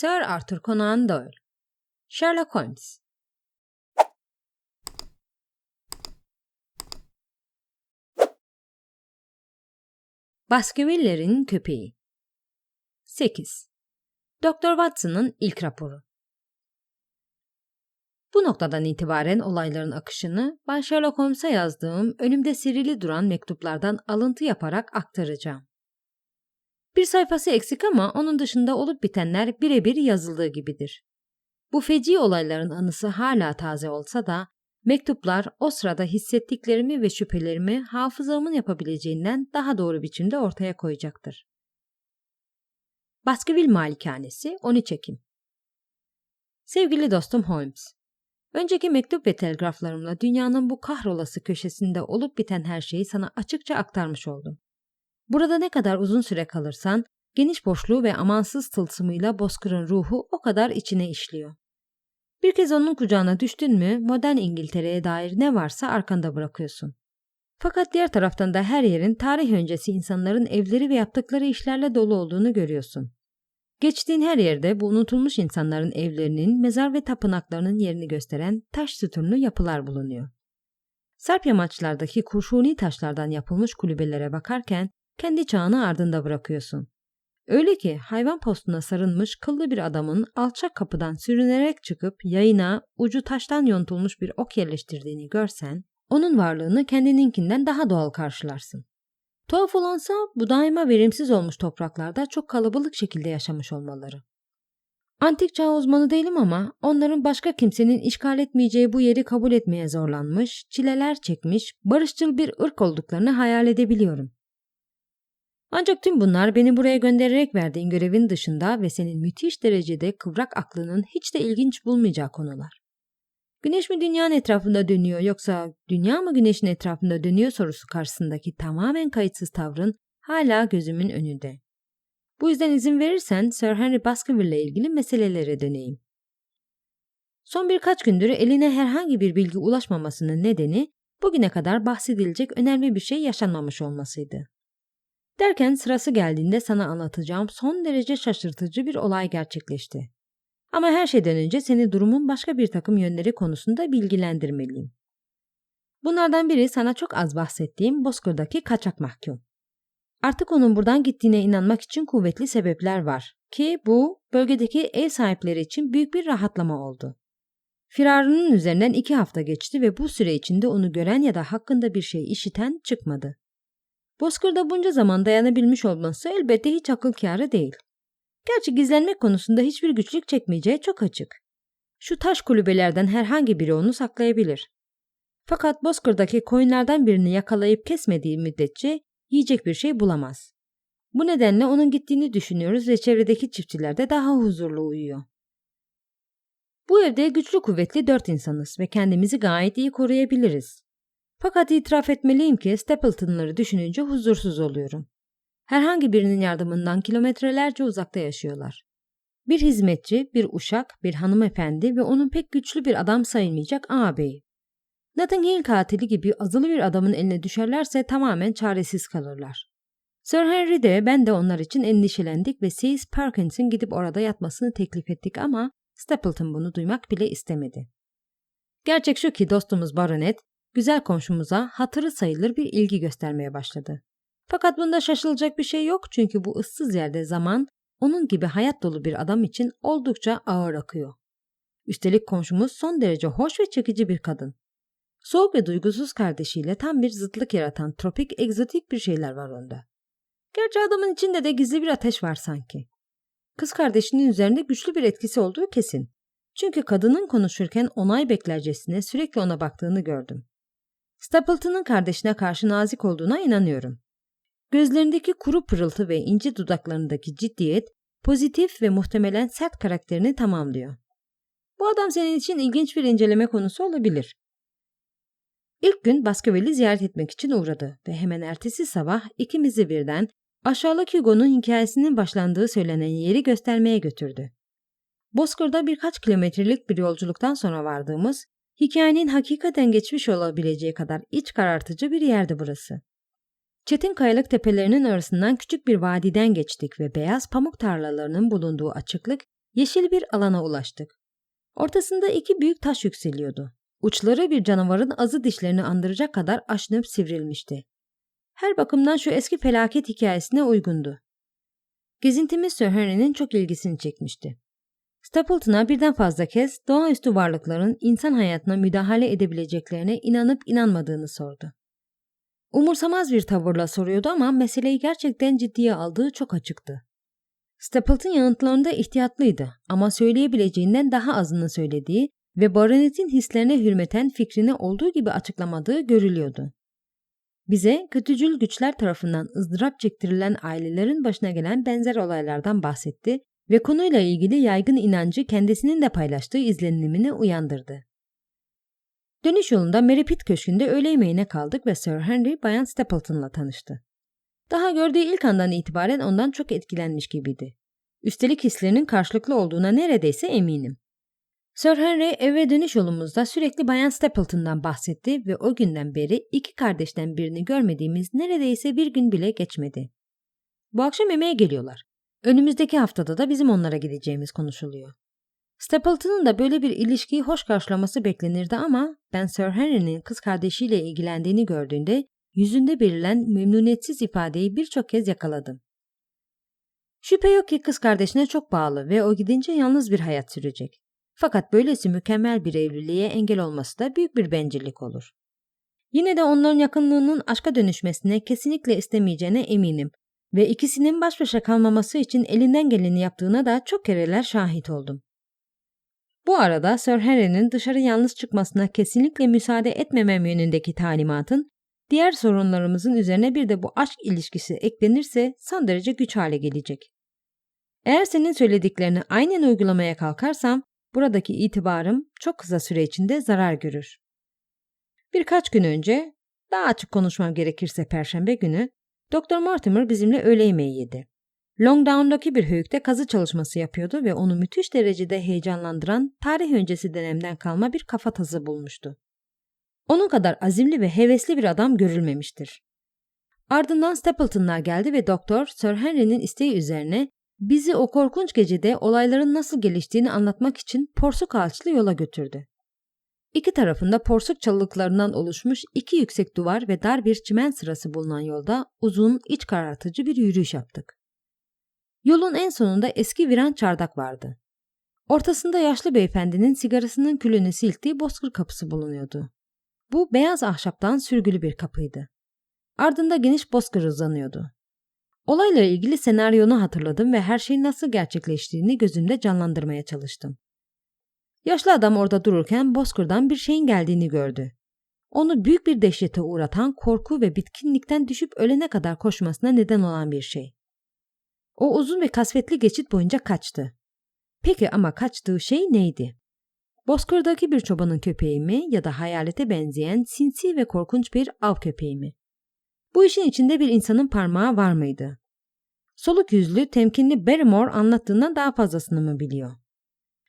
Sir Arthur Conan Doyle Sherlock Holmes Baskerville'lerin köpeği 8. Doktor Watson'ın ilk raporu Bu noktadan itibaren olayların akışını Bay Sherlock Holmes'a yazdığım önümde serili duran mektuplardan alıntı yaparak aktaracağım. Bir sayfası eksik ama onun dışında olup bitenler birebir yazıldığı gibidir. Bu feci olayların anısı hala taze olsa da mektuplar o sırada hissettiklerimi ve şüphelerimi hafızamın yapabileceğinden daha doğru biçimde ortaya koyacaktır. Baskerville Malikanesi 13 Ekim Sevgili dostum Holmes, önceki mektup ve telgraflarımla dünyanın bu kahrolası köşesinde olup biten her şeyi sana açıkça aktarmış oldum. Burada ne kadar uzun süre kalırsan, geniş boşluğu ve amansız tılsımıyla bozkırın ruhu o kadar içine işliyor. Bir kez onun kucağına düştün mü modern İngiltere'ye dair ne varsa arkanda bırakıyorsun. Fakat diğer taraftan da her yerin tarih öncesi insanların evleri ve yaptıkları işlerle dolu olduğunu görüyorsun. Geçtiğin her yerde bu unutulmuş insanların evlerinin, mezar ve tapınaklarının yerini gösteren taş sütunlu yapılar bulunuyor. Sarp yamaçlardaki kurşuni taşlardan yapılmış kulübelere bakarken kendi çağını ardında bırakıyorsun. Öyle ki hayvan postuna sarılmış kıllı bir adamın alçak kapıdan sürünerek çıkıp yayına ucu taştan yontulmuş bir ok yerleştirdiğini görsen, onun varlığını kendininkinden daha doğal karşılarsın. Tuhaf olansa bu daima verimsiz olmuş topraklarda çok kalabalık şekilde yaşamış olmaları. Antik çağ uzmanı değilim ama onların başka kimsenin işgal etmeyeceği bu yeri kabul etmeye zorlanmış, çileler çekmiş, barışçıl bir ırk olduklarını hayal edebiliyorum. Ancak tüm bunlar beni buraya göndererek verdiğin görevin dışında ve senin müthiş derecede kıvrak aklının hiç de ilginç bulmayacağı konular. Güneş mi dünyanın etrafında dönüyor yoksa dünya mı güneşin etrafında dönüyor sorusu karşısındaki tamamen kayıtsız tavrın hala gözümün önünde. Bu yüzden izin verirsen Sir Henry Baskerville ile ilgili meselelere döneyim. Son birkaç gündür eline herhangi bir bilgi ulaşmamasının nedeni bugüne kadar bahsedilecek önemli bir şey yaşanmamış olmasıydı. Derken sırası geldiğinde sana anlatacağım son derece şaşırtıcı bir olay gerçekleşti. Ama her şeyden önce seni durumun başka bir takım yönleri konusunda bilgilendirmeliyim. Bunlardan biri sana çok az bahsettiğim Bozkır'daki kaçak mahkum. Artık onun buradan gittiğine inanmak için kuvvetli sebepler var ki bu bölgedeki ev sahipleri için büyük bir rahatlama oldu. Firarının üzerinden iki hafta geçti ve bu süre içinde onu gören ya da hakkında bir şey işiten çıkmadı. Bozkır'da bunca zaman dayanabilmiş olması elbette hiç akıl kârı değil. Gerçi gizlenmek konusunda hiçbir güçlük çekmeyeceği çok açık. Şu taş kulübelerden herhangi biri onu saklayabilir. Fakat Bozkır'daki koyunlardan birini yakalayıp kesmediği müddetçe yiyecek bir şey bulamaz. Bu nedenle onun gittiğini düşünüyoruz ve çevredeki çiftçiler de daha huzurlu uyuyor. Bu evde güçlü kuvvetli dört insanız ve kendimizi gayet iyi koruyabiliriz. Fakat itiraf etmeliyim ki Stapleton'ları düşününce huzursuz oluyorum. Herhangi birinin yardımından kilometrelerce uzakta yaşıyorlar. Bir hizmetçi, bir uşak, bir hanımefendi ve onun pek güçlü bir adam sayılmayacak ağabeyi. Notting Hill katili gibi azılı bir adamın eline düşerlerse tamamen çaresiz kalırlar. Sir Henry de ben de onlar için endişelendik ve Seas Perkins'in gidip orada yatmasını teklif ettik ama Stapleton bunu duymak bile istemedi. Gerçek şu ki dostumuz Baronet güzel komşumuza hatırı sayılır bir ilgi göstermeye başladı. Fakat bunda şaşılacak bir şey yok çünkü bu ıssız yerde zaman onun gibi hayat dolu bir adam için oldukça ağır akıyor. Üstelik komşumuz son derece hoş ve çekici bir kadın. Soğuk ve duygusuz kardeşiyle tam bir zıtlık yaratan tropik, egzotik bir şeyler var onda. Gerçi adamın içinde de gizli bir ateş var sanki. Kız kardeşinin üzerinde güçlü bir etkisi olduğu kesin. Çünkü kadının konuşurken onay beklercesine sürekli ona baktığını gördüm. Stapleton'ın kardeşine karşı nazik olduğuna inanıyorum. Gözlerindeki kuru pırıltı ve ince dudaklarındaki ciddiyet, pozitif ve muhtemelen sert karakterini tamamlıyor. Bu adam senin için ilginç bir inceleme konusu olabilir. İlk gün Baskerville'i ziyaret etmek için uğradı ve hemen ertesi sabah ikimizi birden aşağılık Hugo'nun hikayesinin başlandığı söylenen yeri göstermeye götürdü. Bozkır'da birkaç kilometrelik bir yolculuktan sonra vardığımız Hikayenin hakikaten geçmiş olabileceği kadar iç karartıcı bir yerdi burası. Çetin kayalık tepelerinin arasından küçük bir vadiden geçtik ve beyaz pamuk tarlalarının bulunduğu açıklık Yeşil bir alana ulaştık. Ortasında iki büyük taş yükseliyordu. Uçları bir canavarın azı dişlerini andıracak kadar aşınıp sivrilmişti. Her bakımdan şu eski felaket hikayesine uygundu. Gezintimiz Sir Henry'nin çok ilgisini çekmişti. Stapleton'a birden fazla kez doğaüstü varlıkların insan hayatına müdahale edebileceklerine inanıp inanmadığını sordu. Umursamaz bir tavırla soruyordu ama meseleyi gerçekten ciddiye aldığı çok açıktı. Stapleton yanıtlarında ihtiyatlıydı ama söyleyebileceğinden daha azını söylediği ve baronetin hislerine hürmeten fikrini olduğu gibi açıklamadığı görülüyordu. Bize kötücül güçler tarafından ızdırap çektirilen ailelerin başına gelen benzer olaylardan bahsetti ve konuyla ilgili yaygın inancı kendisinin de paylaştığı izlenimini uyandırdı. Dönüş yolunda Mary Pitt Köşkü'nde öğle yemeğine kaldık ve Sir Henry Bayan Stapleton'la tanıştı. Daha gördüğü ilk andan itibaren ondan çok etkilenmiş gibiydi. Üstelik hislerinin karşılıklı olduğuna neredeyse eminim. Sir Henry eve dönüş yolumuzda sürekli Bayan Stapleton'dan bahsetti ve o günden beri iki kardeşten birini görmediğimiz neredeyse bir gün bile geçmedi. Bu akşam yemeğe geliyorlar. Önümüzdeki haftada da bizim onlara gideceğimiz konuşuluyor. Stapleton'ın da böyle bir ilişkiyi hoş karşılaması beklenirdi ama ben Sir Henry'nin kız kardeşiyle ilgilendiğini gördüğünde yüzünde belirlen memnuniyetsiz ifadeyi birçok kez yakaladım. Şüphe yok ki kız kardeşine çok bağlı ve o gidince yalnız bir hayat sürecek. Fakat böylesi mükemmel bir evliliğe engel olması da büyük bir bencillik olur. Yine de onların yakınlığının aşka dönüşmesine kesinlikle istemeyeceğine eminim ve ikisinin baş başa kalmaması için elinden geleni yaptığına da çok kereler şahit oldum. Bu arada Sir Henry'nin dışarı yalnız çıkmasına kesinlikle müsaade etmemem yönündeki talimatın diğer sorunlarımızın üzerine bir de bu aşk ilişkisi eklenirse son derece güç hale gelecek. Eğer senin söylediklerini aynen uygulamaya kalkarsam buradaki itibarım çok kısa süre içinde zarar görür. Birkaç gün önce, daha açık konuşmam gerekirse perşembe günü, Dr. Mortimer bizimle öğle yemeği yedi. Longdown'daki bir höyükte kazı çalışması yapıyordu ve onu müthiş derecede heyecanlandıran tarih öncesi dönemden kalma bir kafatası bulmuştu. Onun kadar azimli ve hevesli bir adam görülmemiştir. Ardından Stapleton'lar geldi ve doktor Sir Henry'nin isteği üzerine bizi o korkunç gecede olayların nasıl geliştiğini anlatmak için porsuk ağaçlı yola götürdü. İki tarafında porsuk çalılıklarından oluşmuş iki yüksek duvar ve dar bir çimen sırası bulunan yolda uzun, iç karartıcı bir yürüyüş yaptık. Yolun en sonunda eski viran çardak vardı. Ortasında yaşlı beyefendinin sigarasının külünü silktiği bozkır kapısı bulunuyordu. Bu beyaz ahşaptan sürgülü bir kapıydı. Ardında geniş bozkır uzanıyordu. Olayla ilgili senaryonu hatırladım ve her şeyin nasıl gerçekleştiğini gözümde canlandırmaya çalıştım. Yaşlı adam orada dururken bozkırdan bir şeyin geldiğini gördü. Onu büyük bir dehşete uğratan korku ve bitkinlikten düşüp ölene kadar koşmasına neden olan bir şey. O uzun ve kasvetli geçit boyunca kaçtı. Peki ama kaçtığı şey neydi? Bozkırdaki bir çobanın köpeği mi ya da hayalete benzeyen sinsi ve korkunç bir av köpeği mi? Bu işin içinde bir insanın parmağı var mıydı? Soluk yüzlü, temkinli Barrymore anlattığından daha fazlasını mı biliyor?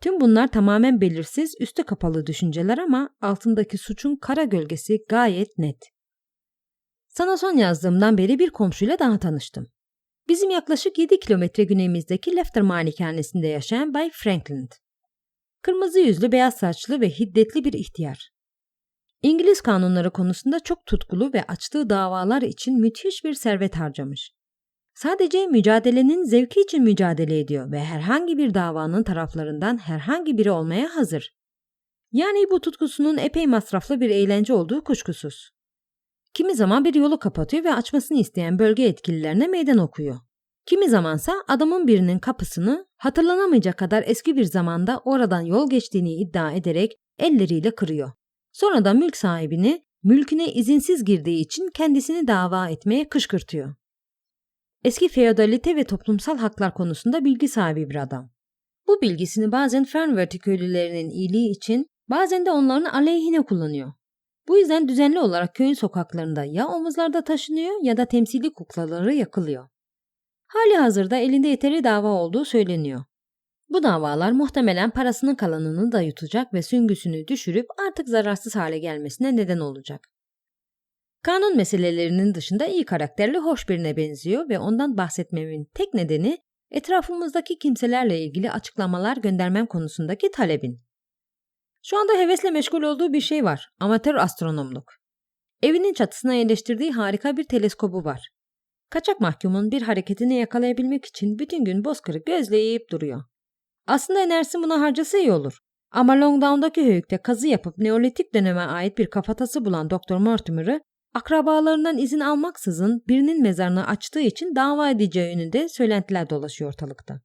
Tüm bunlar tamamen belirsiz, üstü kapalı düşünceler ama altındaki suçun kara gölgesi gayet net. Sana son yazdığımdan beri bir komşuyla daha tanıştım. Bizim yaklaşık 7 kilometre güneyimizdeki Lefter malikanesinde yaşayan Bay Franklin. Kırmızı yüzlü, beyaz saçlı ve hiddetli bir ihtiyar. İngiliz kanunları konusunda çok tutkulu ve açtığı davalar için müthiş bir servet harcamış. Sadece mücadelenin zevki için mücadele ediyor ve herhangi bir davanın taraflarından herhangi biri olmaya hazır. Yani bu tutkusunun epey masraflı bir eğlence olduğu kuşkusuz. Kimi zaman bir yolu kapatıyor ve açmasını isteyen bölge yetkililerine meydan okuyor. Kimi zamansa adamın birinin kapısını hatırlanamayacak kadar eski bir zamanda oradan yol geçtiğini iddia ederek elleriyle kırıyor. Sonra da mülk sahibini mülküne izinsiz girdiği için kendisini dava etmeye kışkırtıyor. Eski feodalite ve toplumsal haklar konusunda bilgi sahibi bir adam. Bu bilgisini bazen Fernworth köylülerinin iyiliği için bazen de onların aleyhine kullanıyor. Bu yüzden düzenli olarak köyün sokaklarında ya omuzlarda taşınıyor ya da temsili kuklaları yakılıyor. Hali hazırda elinde yeteri dava olduğu söyleniyor. Bu davalar muhtemelen parasının kalanını da yutacak ve süngüsünü düşürüp artık zararsız hale gelmesine neden olacak. Kanun meselelerinin dışında iyi karakterli hoş birine benziyor ve ondan bahsetmemin tek nedeni Etrafımızdaki kimselerle ilgili açıklamalar göndermem konusundaki talebin. Şu anda hevesle meşgul olduğu bir şey var. Amatör astronomluk. Evinin çatısına yerleştirdiği harika bir teleskobu var. Kaçak mahkumun bir hareketini yakalayabilmek için bütün gün bozkırı gözleyip duruyor. Aslında enerjisi buna harcası iyi olur. Ama Longdown'daki höyükte kazı yapıp Neolitik döneme ait bir kafatası bulan Dr. Mortimer'ı akrabalarından izin almaksızın birinin mezarını açtığı için dava edeceği yönünde söylentiler dolaşıyor ortalıkta.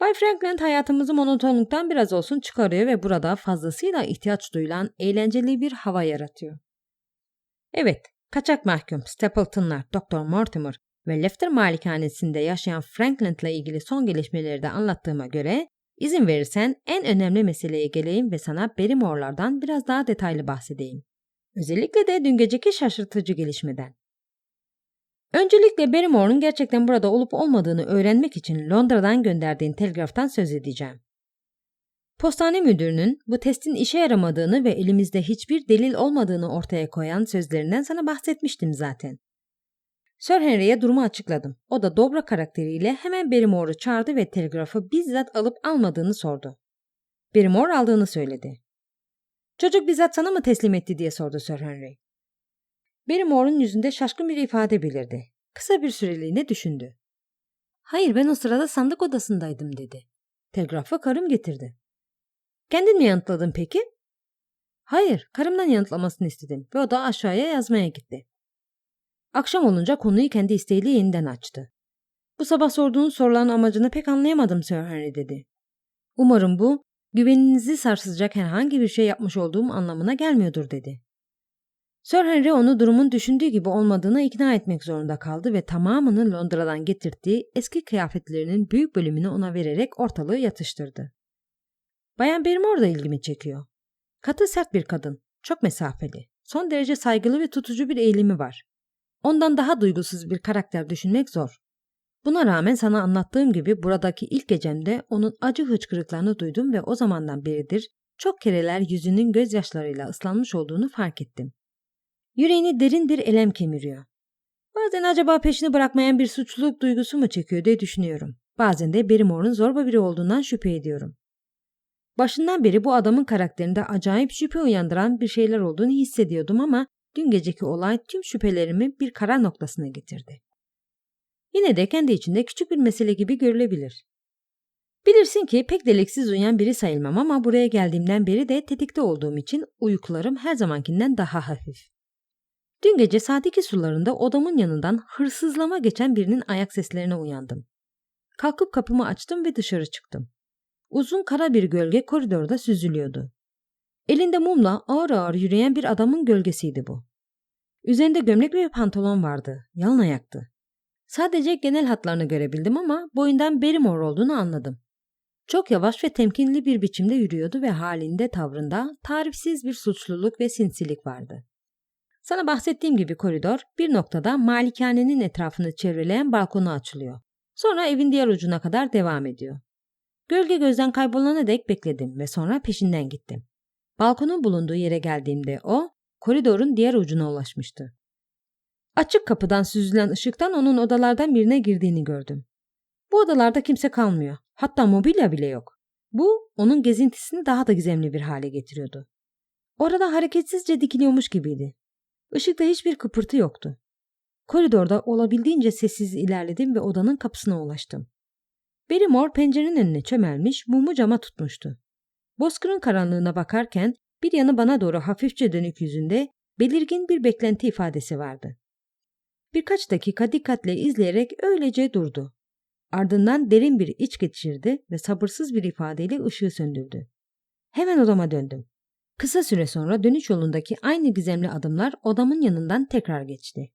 Bay Franklin hayatımızı monotonluktan biraz olsun çıkarıyor ve burada fazlasıyla ihtiyaç duyulan eğlenceli bir hava yaratıyor. Evet, kaçak mahkum Stapleton'lar, Dr. Mortimer ve Lefter malikanesinde yaşayan Franklin ile ilgili son gelişmeleri de anlattığıma göre izin verirsen en önemli meseleye geleyim ve sana Barrymore'lardan biraz daha detaylı bahsedeyim. Özellikle de dün geceki şaşırtıcı gelişmeden. Öncelikle Barrymore'un gerçekten burada olup olmadığını öğrenmek için Londra'dan gönderdiğin telgraftan söz edeceğim. Postane müdürünün bu testin işe yaramadığını ve elimizde hiçbir delil olmadığını ortaya koyan sözlerinden sana bahsetmiştim zaten. Sir Henry'e durumu açıkladım. O da dobra karakteriyle hemen Barrymore'u çağırdı ve telgrafı bizzat alıp almadığını sordu. Barrymore aldığını söyledi. Çocuk bizzat sana mı teslim etti diye sordu Sir Henry. Barrymore'un yüzünde şaşkın bir ifade belirdi. Kısa bir süreliğine düşündü. Hayır ben o sırada sandık odasındaydım dedi. Telgrafı karım getirdi. Kendin mi yanıtladın peki? Hayır, karımdan yanıtlamasını istedim ve o da aşağıya yazmaya gitti. Akşam olunca konuyu kendi isteğiyle yeniden açtı. Bu sabah sorduğun soruların amacını pek anlayamadım Sir Henry dedi. Umarım bu, güveninizi sarsacak herhangi bir şey yapmış olduğum anlamına gelmiyordur dedi. Sir Henry onu durumun düşündüğü gibi olmadığına ikna etmek zorunda kaldı ve tamamını Londra'dan getirdiği eski kıyafetlerinin büyük bölümünü ona vererek ortalığı yatıştırdı. Bayan Barrymore da ilgimi çekiyor. Katı sert bir kadın, çok mesafeli, son derece saygılı ve tutucu bir eğilimi var. Ondan daha duygusuz bir karakter düşünmek zor. Buna rağmen sana anlattığım gibi buradaki ilk gecemde onun acı hıçkırıklarını duydum ve o zamandan beridir çok kereler yüzünün gözyaşlarıyla ıslanmış olduğunu fark ettim. Yüreğini derin bir elem kemiriyor. Bazen acaba peşini bırakmayan bir suçluluk duygusu mu çekiyor diye düşünüyorum. Bazen de Barrymore'un zorba biri olduğundan şüphe ediyorum. Başından beri bu adamın karakterinde acayip şüphe uyandıran bir şeyler olduğunu hissediyordum ama dün geceki olay tüm şüphelerimi bir karar noktasına getirdi. Yine de kendi içinde küçük bir mesele gibi görülebilir. Bilirsin ki pek deliksiz uyuyan biri sayılmam ama buraya geldiğimden beri de tetikte olduğum için uykularım her zamankinden daha hafif. Dün gece saat iki sularında odamın yanından hırsızlama geçen birinin ayak seslerine uyandım. Kalkıp kapımı açtım ve dışarı çıktım. Uzun kara bir gölge koridorda süzülüyordu. Elinde mumla ağır ağır yürüyen bir adamın gölgesiydi bu. Üzerinde gömlek ve pantolon vardı. Yalın ayaktı. Sadece genel hatlarını görebildim ama boyundan Barrymore olduğunu anladım. Çok yavaş ve temkinli bir biçimde yürüyordu ve halinde tavrında tarifsiz bir suçluluk ve sinsilik vardı. Sana bahsettiğim gibi koridor bir noktada malikanenin etrafını çevreleyen balkona açılıyor. Sonra evin diğer ucuna kadar devam ediyor. Gölge gözden kaybolana dek bekledim ve sonra peşinden gittim. Balkonun bulunduğu yere geldiğimde o, koridorun diğer ucuna ulaşmıştı. Açık kapıdan süzülen ışıktan onun odalardan birine girdiğini gördüm. Bu odalarda kimse kalmıyor. Hatta mobilya bile yok. Bu onun gezintisini daha da gizemli bir hale getiriyordu. Orada hareketsizce dikiliyormuş gibiydi. Işıkta hiçbir kıpırtı yoktu. Koridorda olabildiğince sessiz ilerledim ve odanın kapısına ulaştım. Barrymore pencerenin önüne çömelmiş, mumu cama tutmuştu. Bozkır'ın karanlığına bakarken bir yanı bana doğru hafifçe dönük yüzünde belirgin bir beklenti ifadesi vardı. Birkaç dakika dikkatle izleyerek öylece durdu. Ardından derin bir iç geçirdi ve sabırsız bir ifadeyle ışığı söndürdü. Hemen odama döndüm. Kısa süre sonra dönüş yolundaki aynı gizemli adımlar odamın yanından tekrar geçti.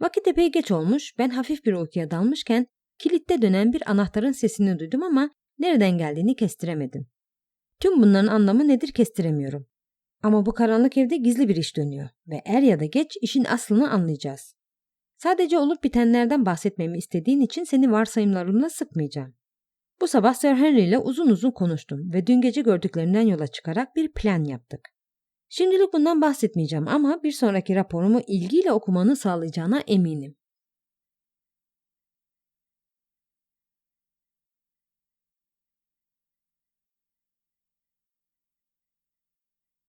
Vakit epey geç olmuş, ben hafif bir uykuya dalmışken kilitte dönen bir anahtarın sesini duydum ama nereden geldiğini kestiremedim. Tüm bunların anlamı nedir kestiremiyorum. Ama bu karanlık evde gizli bir iş dönüyor ve er ya da geç işin aslını anlayacağız. Sadece olup bitenlerden bahsetmemi istediğin için seni varsayımlarımla sıkmayacağım. Bu sabah Sir Henry ile uzun uzun konuştum ve dün gece gördüklerimden yola çıkarak bir plan yaptık. Şimdilik bundan bahsetmeyeceğim ama bir sonraki raporumu ilgiyle okumanı sağlayacağına eminim.